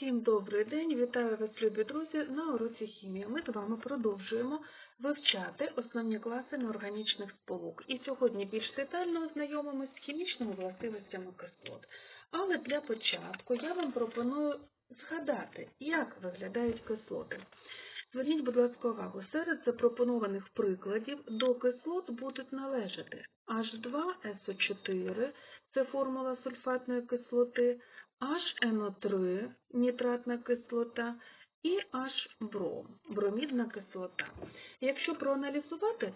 Всім добрий день, вітаю вас, любі друзі, на уроці хімії. Ми з вами продовжуємо вивчати основні класи неорганічних сполук. І сьогодні більш детально ознайомимось з хімічними властивостями кислот. Але для початку я вам пропоную згадати, як виглядають кислоти. Зверніть, будь ласка, увагу, серед запропонованих прикладів до кислот будуть належати H2SO4, це формула сульфатної кислоти, HNO3, нітратна кислота, і H-бром, бромідна кислота. Якщо проаналізувати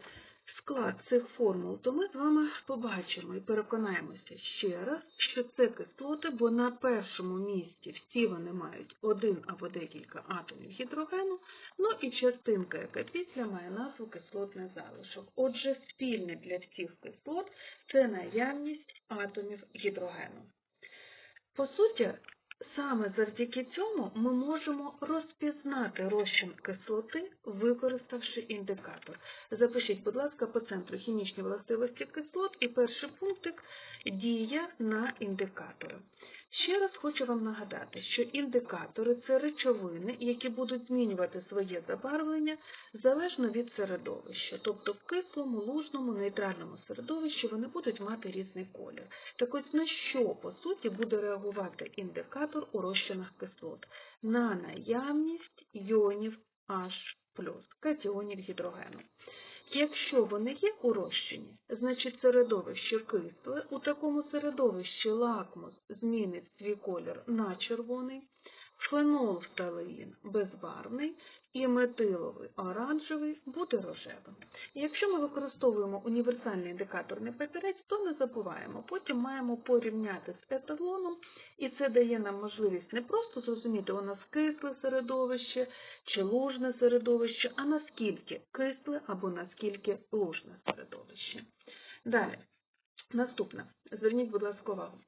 склад цих формул, то ми з вами побачимо і переконаємося ще раз, що це кислоти, бо на першому місці всі вони мають один або декілька атомів гідрогену, ну і частинка, яка після має назву кислотний залишок. Отже, спільне для всіх кислот це наявність атомів гідрогену. По суті, саме завдяки цьому ми можемо розпізнати розчин кислоти, використавши індикатор. Запишіть, будь ласка, по центру хімічні властивості кислот і перший пунктик дія на індикатори. Ще раз хочу вам нагадати, що індикатори це речовини, які будуть змінювати своє забарвлення залежно від середовища, тобто в кислому, лужному, нейтральному середовищі вони будуть мати різний колір. Так ось на що, по суті, буде реагувати індикатор у розчинах кислот? На наявність йонів H+, катіонів гідрогену. Якщо вони є у розчині, значить середовище кисле, у такому середовищі лакмус змінить свій колір на червоний, фенолфталеїн безбарвний і метиловий оранжевий буде рожевим. І якщо ми використовуємо універсальний індикаторний папірець, то не забуваємо, потім маємо порівняти з еталоном, і це дає нам можливість не просто зрозуміти, у нас кисле середовище чи лужне середовище, а наскільки кисле або наскільки лужне середовище. Далі, наступне. Зверніть, будь ласка, увагу.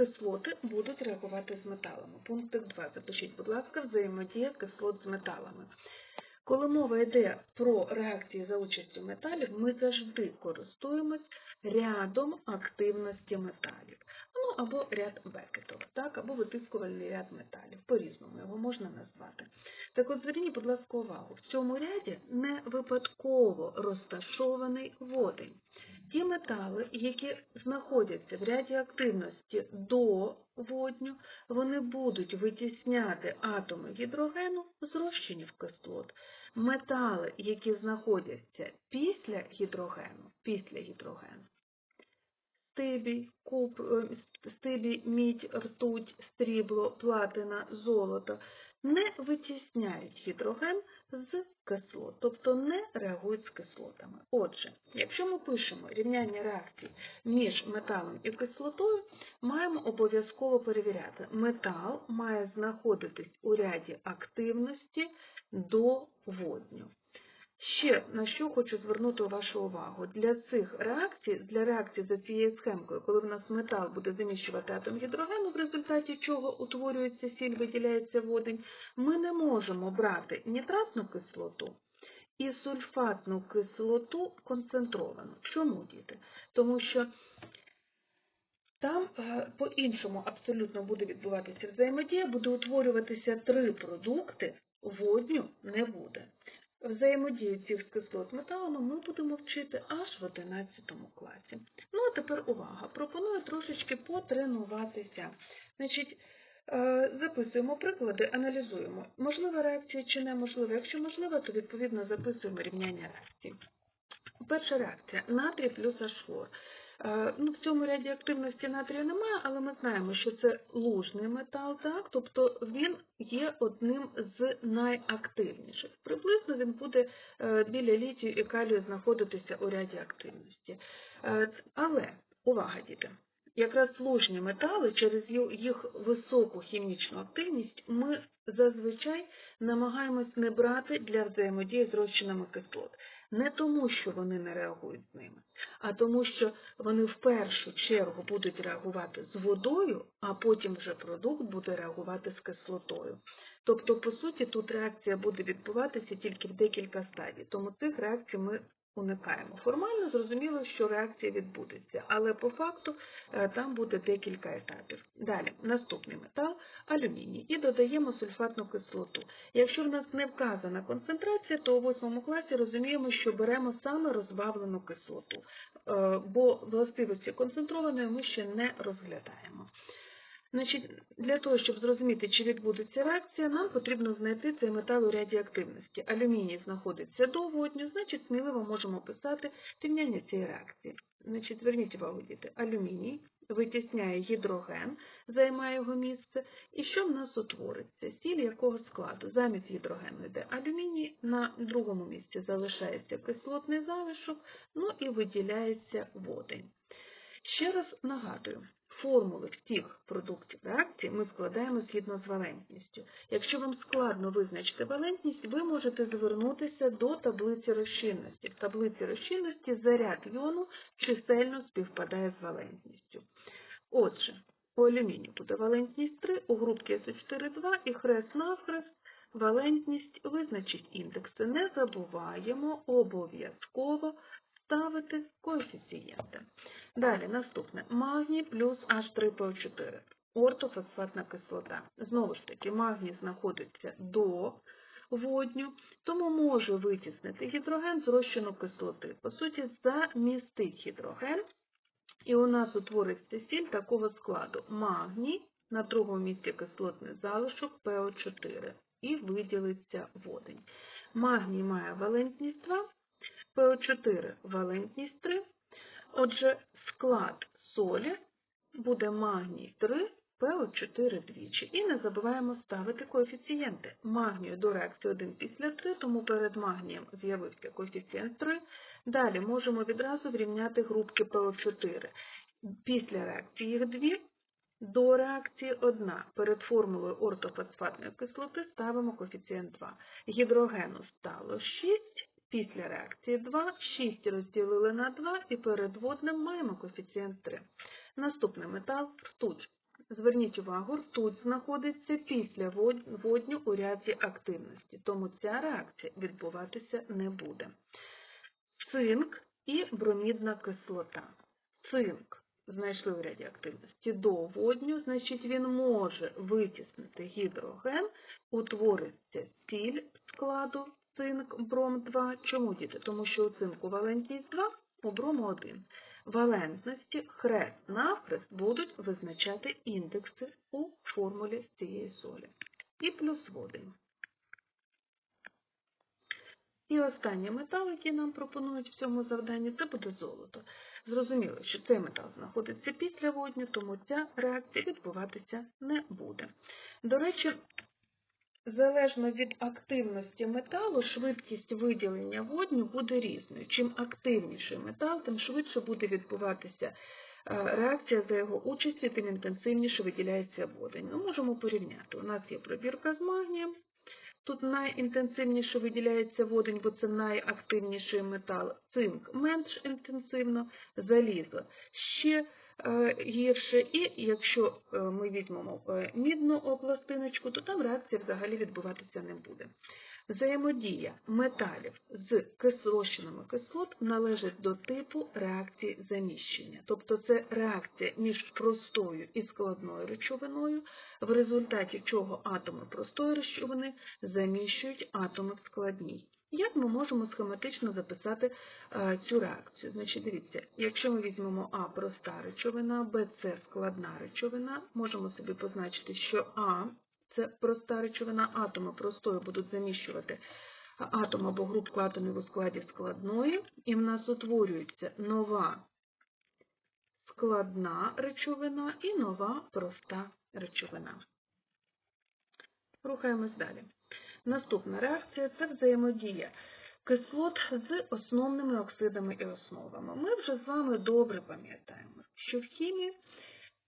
Кислоти будуть реагувати з металами. Пункт 2. Запишіть, будь ласка, взаємодія кислот з металами. Коли мова йде про реакції за участю металів, ми завжди користуємось рядом активності металів. Ну, або ряд Бекетова, так, або витискувальний ряд металів. По-різному його можна назвати. Так от зверніть, будь ласка, увагу, в цьому ряді не випадково розташований водень. Ті метали, які знаходяться в ряді активності до водню, вони будуть витісняти атоми гідрогену з розчинів кислот. Метали, які знаходяться після гідрогену, після гідрогену, стибій, куп, стибій, мідь, ртуть, стрібло, платина, золото, не витісняють гідроген з кислот, тобто не реагують з кислотами. Отже, якщо ми пишемо рівняння реакцій між металом і кислотою, маємо обов'язково перевіряти, метал має знаходитись у ряді активності до водню. Ще на що хочу звернути вашу увагу. Для цих реакцій, для реакції за цією схемкою, коли в нас метал буде заміщувати атом гідрогену, в результаті чого утворюється сіль, виділяється водень, ми не можемо брати нітратну кислоту і сульфатну кислоту концентровану. Чому, діти? Тому що там е, по-іншому абсолютно буде відбуватися взаємодія, буде утворюватися три продукти, водню не буде. Взаємодію цих кислот металами ми будемо вчити аж в 11 класі. Ну, а тепер увага. Пропоную трошечки потренуватися. Значить, е, записуємо приклади, аналізуємо. Можлива реакція чи неможлива. Якщо можлива, то відповідно записуємо рівняння реакції. Перша реакція натрій плюс H-хлор. Е, ну, В цьому ряді активності натрію немає, але ми знаємо, що це лужний метал, так? тобто він є одним з найактивніших. Приблизно він буде е, біля літію і калію знаходитися у ряді активності. Е, але, увага, діти! Якраз лужні метали через їх високу хімічну активність ми зазвичай намагаємось не брати для взаємодії з розчинами кислот. Не тому, що вони не реагують з ними, а тому, що вони в першу чергу будуть реагувати з водою, а потім вже продукт буде реагувати з кислотою. Тобто, по суті, тут реакція буде відбуватися тільки в декілька стадій, тому цих реакцій ми уникаємо. Формально зрозуміло, що реакція відбудеться, але по факту е, там буде декілька етапів. Далі, наступний метал алюміній і додаємо сульфатну кислоту. Якщо в нас не вказана концентрація, то у восьмому класі розуміємо, що беремо саме розбавлену кислоту, е, бо властивості концентрованої ми ще не розглядаємо. Значить, для того, щоб зрозуміти, чи відбудеться реакція, нам потрібно знайти цей метал у ряді активності. Алюміній знаходиться до водню, значить сміливо можемо писати рівняння цієї реакції. Значить, зверніть увагу, діти, алюміній витісняє гідроген, займає його місце. І що в нас утвориться? Сіль якого складу? Замість гідрогену йде алюміній, на другому місці залишається кислотний залишок, ну і виділяється водень. Ще раз нагадую, формули всіх продуктів реакції ми складаємо згідно з валентністю. Якщо вам складно визначити валентність, ви можете звернутися до таблиці розчинності. В таблиці розчинності заряд йону чисельно співпадає з валентністю. Отже, у алюмінію буде валентність 3, у групці С4 2 і хрест-навхрест валентність визначить індекси. Не забуваємо обов'язково ставити коефіцієнти. Далі, наступне. Магній плюс H3PO4. Ортофосфатна кислота. Знову ж таки, магній знаходиться до водню, тому може витіснити гідроген з розчину кислоти. По суті, замістить гідроген, і у нас утвориться сіль такого складу. Магній, на другому місці кислотний залишок ПО4 і виділиться водень. Магній має валентність 2, ПО4 валентність 3. Отже, склад солі буде магній 3, ПО4 двічі. І не забуваємо ставити коефіцієнти. Магнію до реакції 1 після 3, тому перед магнієм з'явився коефіцієнт 3. Далі можемо відразу врівняти групки ПО4. Після реакції їх 2, до реакції 1. Перед формулою ортофосфатної кислоти ставимо коефіцієнт 2. Гідрогену стало 6. Після реакції 2, 6 розділили на 2 і перед водним маємо коефіцієнт 3. Наступний метал ртуть. Зверніть увагу, ртуть знаходиться після водню у ряді активності, тому ця реакція відбуватися не буде. Цинк і бромідна кислота. Цинк знайшли у ряді активності до водню, значить він може витіснити гідроген, утвориться сіль складу цинк, бром 2. Чому діти? Тому що у цинку валентність 2, у брому 1. Валентності хрест навхрест будуть визначати індекси у формулі цієї солі. І плюс водень. І останній метал, який нам пропонують в цьому завданні, це буде золото. Зрозуміло, що цей метал знаходиться після водню, тому ця реакція відбуватися не буде. До речі, Залежно від активності металу, швидкість виділення водню буде різною. Чим активніший метал, тим швидше буде відбуватися е, реакція за його участі, тим інтенсивніше виділяється водень. Ну, Можемо порівняти. У нас є пробірка з магнієм. Тут найінтенсивніше виділяється водень, бо це найактивніший метал. Цинк менш інтенсивно, залізо ще гірше. І якщо е, ми візьмемо е, мідну пластиночку, то там реакція взагалі відбуватися не буде. Взаємодія металів з розчинами кислот належить до типу реакції заміщення. Тобто це реакція між простою і складною речовиною, в результаті чого атоми простої речовини заміщують атоми в складній. Як ми можемо схематично записати а, цю реакцію? Значить, дивіться, якщо ми візьмемо А проста речовина, Б це складна речовина, можемо собі позначити, що А це проста речовина, атоми простою будуть заміщувати атом або групку атомів у складі складної, і в нас утворюється нова складна речовина і нова проста речовина. Рухаємось далі. Наступна реакція це взаємодія кислот з основними оксидами і основами. Ми вже з вами добре пам'ятаємо, що в хімії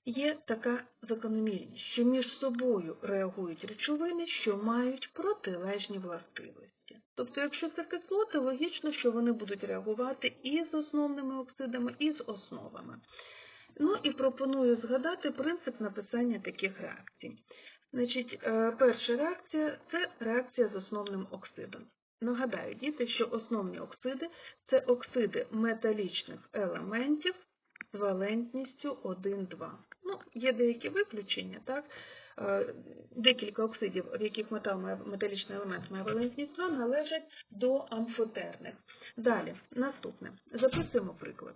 є така закономірність, що між собою реагують речовини, що мають протилежні властивості. Тобто, якщо це кислоти, логічно, що вони будуть реагувати і з основними оксидами, і з основами. Ну і пропоную згадати принцип написання таких реакцій. Значить, е, Перша реакція це реакція з основним оксидом. Нагадаю, діти, що основні оксиди це оксиди металічних елементів з валентністю 1,2. Ну, є деякі виключення, так? Е, Декілька оксидів, в яких метал має, металічний елемент має валентність 2, належать до амфотерних. Далі, наступне. Записуємо приклад.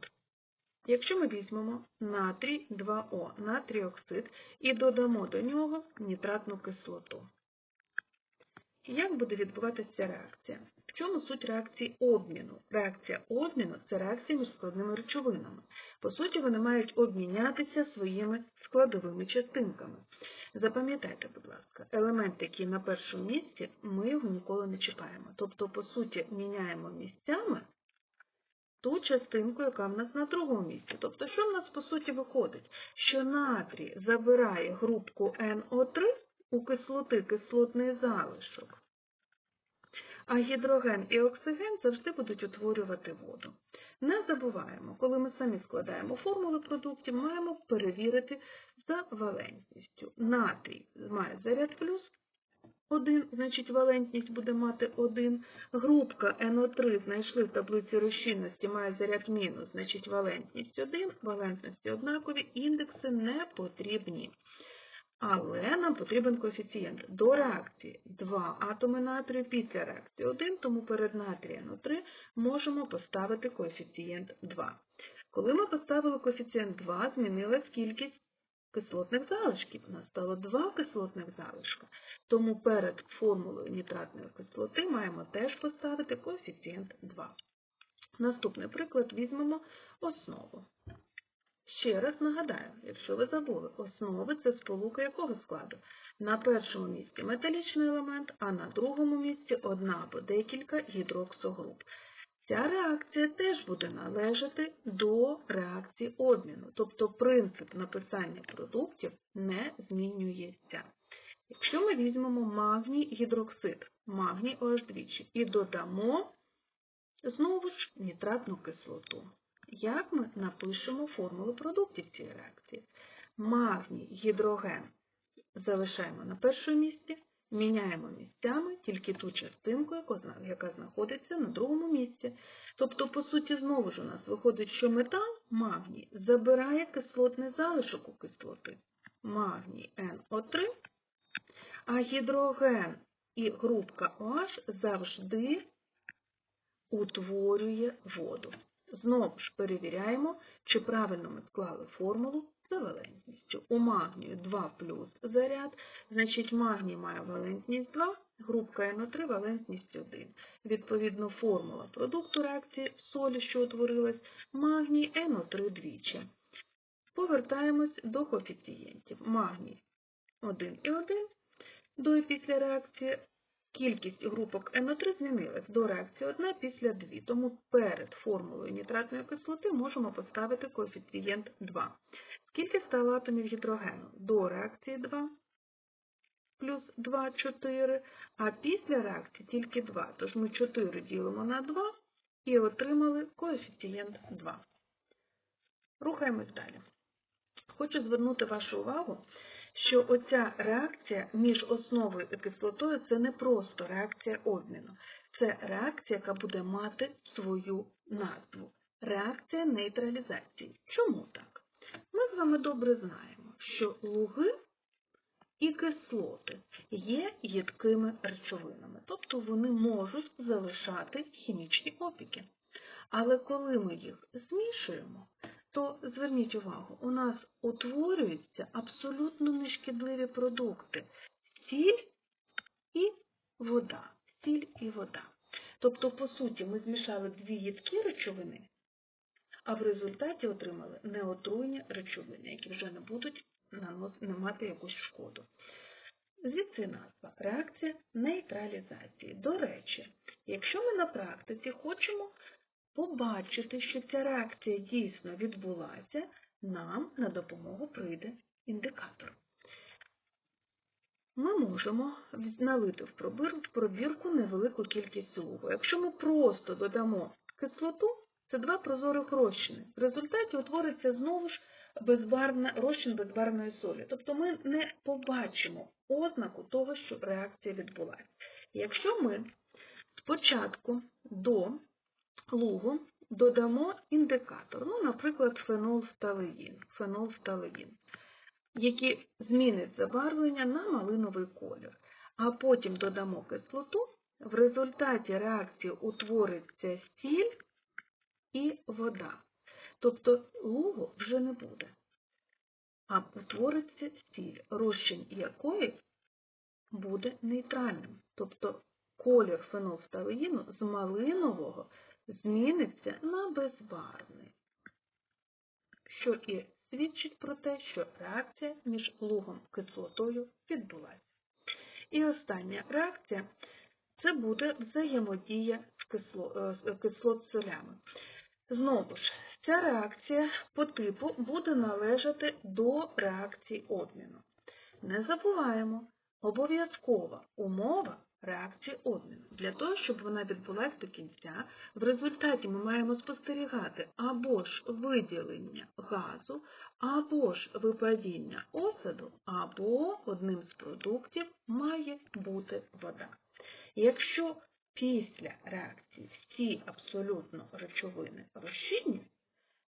Якщо ми візьмемо натрій 2О, натрій оксид, і додамо до нього нітратну кислоту. Як буде відбуватися ця реакція? В чому суть реакції обміну? Реакція обміну це реакція між складними речовинами. По суті, вони мають обмінятися своїми складовими частинками. Запам'ятайте, будь ласка, елемент, який на першому місці, ми його ніколи не чіпаємо. Тобто, по суті, міняємо місцями ту частинку, яка в нас на другому місці. Тобто, що в нас по суті виходить? Що натрій забирає групку НО3 у кислоти кислотний залишок, а гідроген і оксиген завжди будуть утворювати воду. Не забуваємо, коли ми самі складаємо формули продуктів, маємо перевірити за валентністю. Натрій має заряд плюс 1, значить валентність буде мати 1. Групка НО3 знайшли в таблиці розчинності, має заряд мінус, значить валентність 1, валентності однакові, індекси не потрібні. Але нам потрібен коефіцієнт до реакції 2 атоми натрію після реакції 1, тому перед натрієм НО3 можемо поставити коефіцієнт 2. Коли ми поставили коефіцієнт 2, змінилась кількість кислотних залишків. У нас стало 2 кислотних залишка. Тому перед формулою нітратної кислоти маємо теж поставити коефіцієнт 2. Наступний приклад візьмемо основу. Ще раз нагадаю, якщо ви забули, основи це сполука якого складу? На першому місці металічний елемент, а на другому місці одна або декілька гідроксогруп. Ця реакція теж буде належати до реакції обміну, тобто принцип написання продуктів не змінюється. Якщо ми візьмемо магній гідроксид, магній OH двічі, і додамо знову ж нітратну кислоту. Як ми напишемо формулу продуктів цієї реакції? Магній гідроген залишаємо на першому місці, міняємо місцями тільки ту частинку, яка знаходиться на другому місці. Тобто, по суті, знову ж у нас виходить, що метал магній забирає кислотний залишок у кислоти. Магній НО3, а гідроген і групка OH завжди утворює воду. Знову ж перевіряємо, чи правильно ми склали формулу за валентністю. У магнію 2 плюс заряд, значить магній має валентність 2, групка НО3 валентність 1. Відповідно, формула продукту реакції солі, що утворилась, магній НО3 двічі. Повертаємось до коефіцієнтів. Магній 1 і 1, до і після реакції Кількість групок НО3 змінилась до реакції 1 після 2, тому перед формулою нітратної кислоти можемо поставити коефіцієнт 2. Скільки стало атомів гідрогену? До реакції 2 плюс 2 – 4, а після реакції тільки 2. Тож ми 4 ділимо на 2 і отримали коефіцієнт 2. Рухаємось далі. Хочу звернути вашу увагу, що оця реакція між основою і кислотою це не просто реакція обміну, це реакція, яка буде мати свою назву. Реакція нейтралізації. Чому так? Ми з вами добре знаємо, що луги і кислоти є їдкими речовинами, тобто вони можуть залишати хімічні опіки. Але коли ми їх змішуємо, то зверніть увагу, у нас утворюються абсолютно нешкідливі продукти сіль і вода. Сіль і вода. Тобто, по суті, ми змішали дві їдкі речовини, а в результаті отримали неотруйні речовини, які вже не будуть мати якусь шкоду. Звідси назва реакція нейтралізації. До речі, якщо ми на практиці хочемо побачити, що ця реакція дійсно відбулася, нам на допомогу прийде індикатор. Ми можемо налити в пробірку невелику кількість лугу. Якщо ми просто додамо кислоту, це два прозорих розчини. В результаті утвориться знову ж безбарвна, розчин безбарвної солі. Тобто ми не побачимо ознаку того, що реакція відбулася. Якщо ми Спочатку до лугу додамо індикатор, ну, наприклад, фенолфталеїн, фенолфталеїн, який змінить забарвлення на малиновий колір, а потім додамо кислоту, в результаті реакції утвориться сіль і вода. Тобто лугу вже не буде, а утвориться сіль, розчин якої буде нейтральним. Тобто колір фенолфталеїну з малинового зміниться на безбарвний, що і свідчить про те, що реакція між лугом і кислотою відбулася. І остання реакція це буде взаємодія е, кислот солями. Знову ж, ця реакція по типу буде належати до реакції обміну. Не забуваємо, обов'язкова умова реакції обміну. Для того, щоб вона відбулася до кінця, в результаті ми маємо спостерігати або ж виділення газу, або ж випадіння осаду, або одним з продуктів має бути вода. Якщо після реакції всі абсолютно речовини розчинні,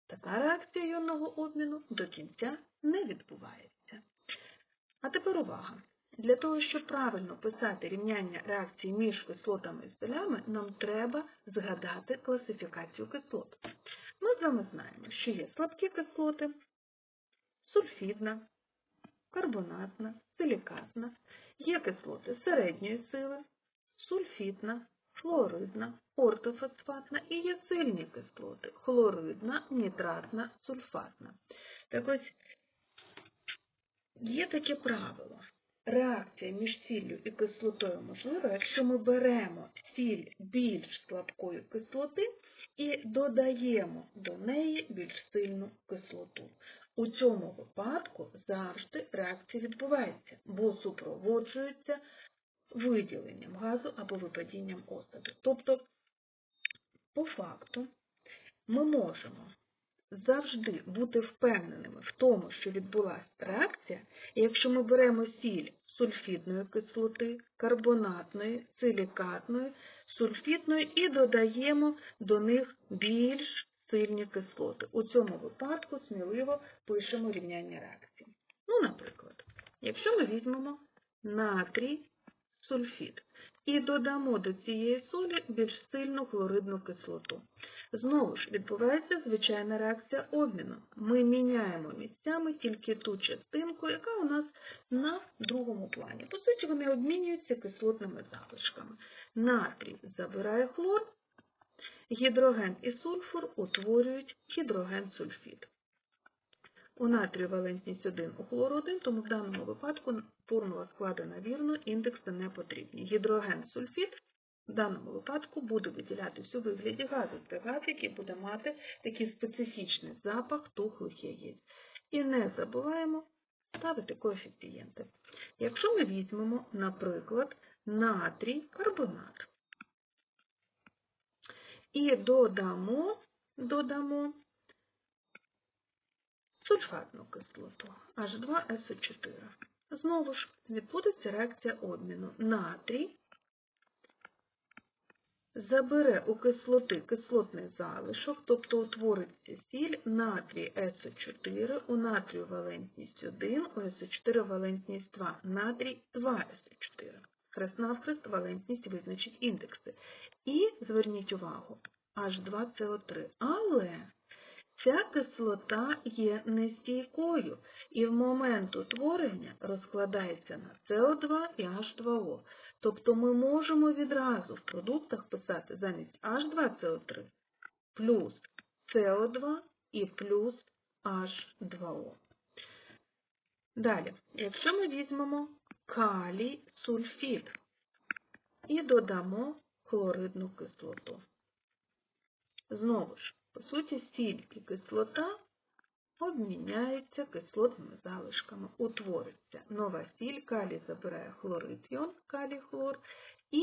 така реакція іонного обміну до кінця не відбувається. А тепер увага! Для того, щоб правильно писати рівняння реакції між кислотами і солями, нам треба згадати класифікацію кислот. Ми з вами знаємо, що є слабкі кислоти, сульфідна, карбонатна, силікатна, є кислоти середньої сили, сульфітна, флуоридна, ортофосфатна і є сильні кислоти хлоридна, нітратна, сульфатна. Так ось є таке правило. Реакція між сіллю і кислотою можлива, якщо ми беремо сіль більш слабкої кислоти і додаємо до неї більш сильну кислоту. У цьому випадку завжди реакція відбувається, бо супроводжується виділенням газу або випадінням осаду. Тобто, по факту, ми можемо завжди бути впевненими в тому, що відбулася реакція, якщо ми беремо сіль сульфідної кислоти, карбонатної, силікатної, сульфітної і додаємо до них більш сильні кислоти. У цьому випадку сміливо пишемо рівняння реакції. Ну, наприклад, якщо ми візьмемо натрій сульфід і додамо до цієї солі більш сильну хлоридну кислоту. Знову ж відбувається звичайна реакція обміну. Ми міняємо місцями тільки ту частинку, яка у нас на другому плані. По суті, вони обмінюються кислотними залишками. Натрій забирає хлор, гідроген і сульфур утворюють гідроген-сульфід. У натрію валентність 1, у хлору 1, тому в даному випадку формула складена вірно, індекси не потрібні. Гідроген-сульфід в даному випадку буде виділятися у вигляді газу. Це газ, який буде мати такий специфічний запах тухлих яєць. І не забуваємо ставити коефіцієнти. Якщо ми візьмемо, наприклад, натрій карбонат і додамо, додамо сульфатну кислоту H2SO4. Знову ж відбудеться реакція обміну. Натрій забере у кислоти кислотний залишок, тобто утвориться сіль натрій СО4, у натрію валентність 1, у СО4 валентність 2, натрій 2СО4. Хрест навхрест валентність визначить індекси. І, зверніть увагу, H2CO3. Але ця кислота є нестійкою і в момент утворення розкладається на СО2 і H2O. Тобто ми можемо відразу в продуктах писати замість H2CO3 плюс СО2 і плюс H2O. Далі, якщо ми візьмемо калій сульфід і додамо хлоридну кислоту. Знову ж, суті, сіль і кислота обміняються кислотними залишками. Утвориться нова сіль, калій забирає хлорид іон, калій хлор, і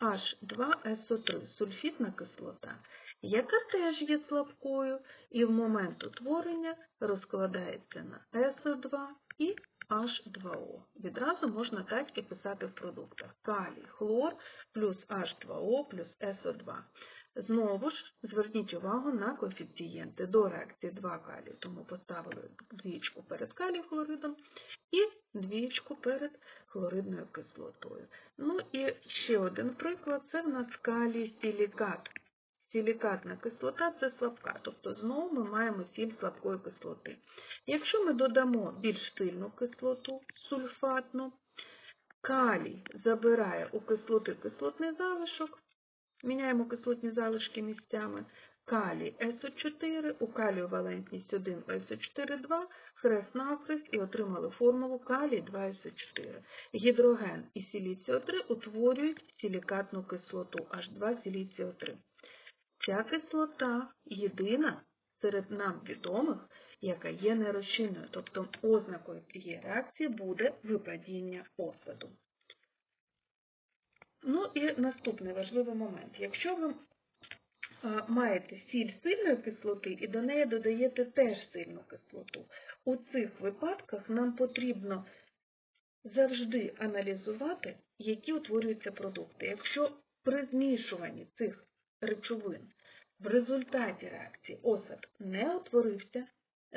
H2SO3 сульфітна кислота, яка теж є слабкою, і в момент утворення розкладається на SO2 і H2O. Відразу можна так і писати в продуктах. Калій, хлор плюс H2O плюс SO2. Знову ж зверніть увагу на коефіцієнти до реакції 2 калію, тому поставили двічку перед калій хлоридом і двічку перед хлоридною кислотою. Ну і ще один приклад це в нас калій силікат. Силікатна кислота це слабка, тобто знову ми маємо сіль слабкої кислоти. Якщо ми додамо більш сильну кислоту, сульфатну, калій забирає у кислоти кислотний залишок, міняємо кислотні залишки місцями, калій СО4, у калію валентність 1 СО4, 2, хрест навхрест і отримали формулу калій 2 СО4. Гідроген і сіліціо3 утворюють силікатну кислоту H2 сіліціо3. Ця кислота єдина серед нам відомих, яка є нерозчинною, тобто ознакою цієї реакції буде випадіння осаду. Ну і наступний важливий момент. Якщо ви маєте сіль сильної кислоти і до неї додаєте теж сильну кислоту, у цих випадках нам потрібно завжди аналізувати, які утворюються продукти. Якщо при змішуванні цих речовин в результаті реакції осад не утворився,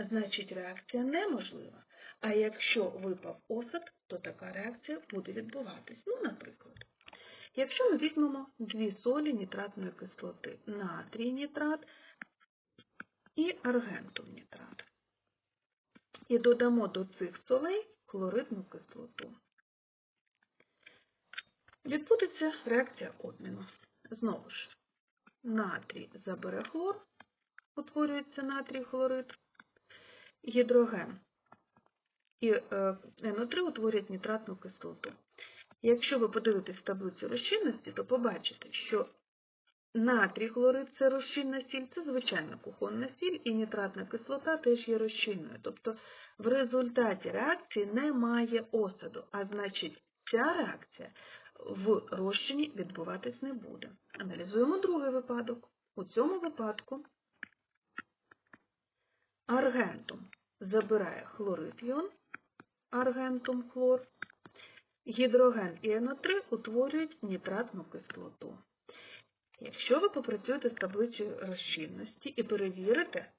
значить реакція неможлива. А якщо випав осад, то така реакція буде відбуватись. Ну, наприклад, якщо ми візьмемо дві солі нітратної кислоти, натрій нітрат і аргентум нітрат, і додамо до цих солей хлоридну кислоту. Відбудеться реакція обміну. Знову ж, натрій забере хлор, утворюється натрій хлорид, гідроген і е, НО3 утворюють нітратну кислоту. Якщо ви подивитесь таблицю розчинності, то побачите, що натрій хлорид це розчинна сіль, це звичайна кухонна сіль, і нітратна кислота теж є розчинною. Тобто в результаті реакції немає осаду, а значить ця реакція в розчині відбуватись не буде. Аналізуємо другий випадок. У цьому випадку аргентум забирає хлорид іон, аргентум хлор, гідроген і НО3 утворюють нітратну кислоту. Якщо ви попрацюєте з таблицею розчинності і перевірите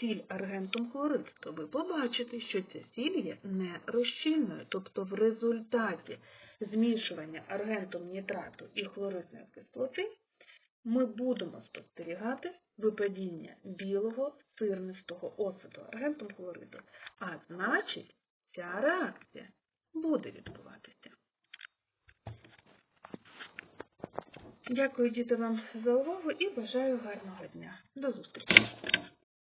сіль аргентум хлорид, то ви побачите, що ця сіль є нерозчинною, тобто в результаті змішування аргентум нітрату і хлоридної кислоти ми будемо спостерігати випадіння білого сирнистого осаду аргентум хлориду, а значить ця реакція буде відбуватися. Дякую, діти, вам за увагу і бажаю гарного дня. До зустрічі!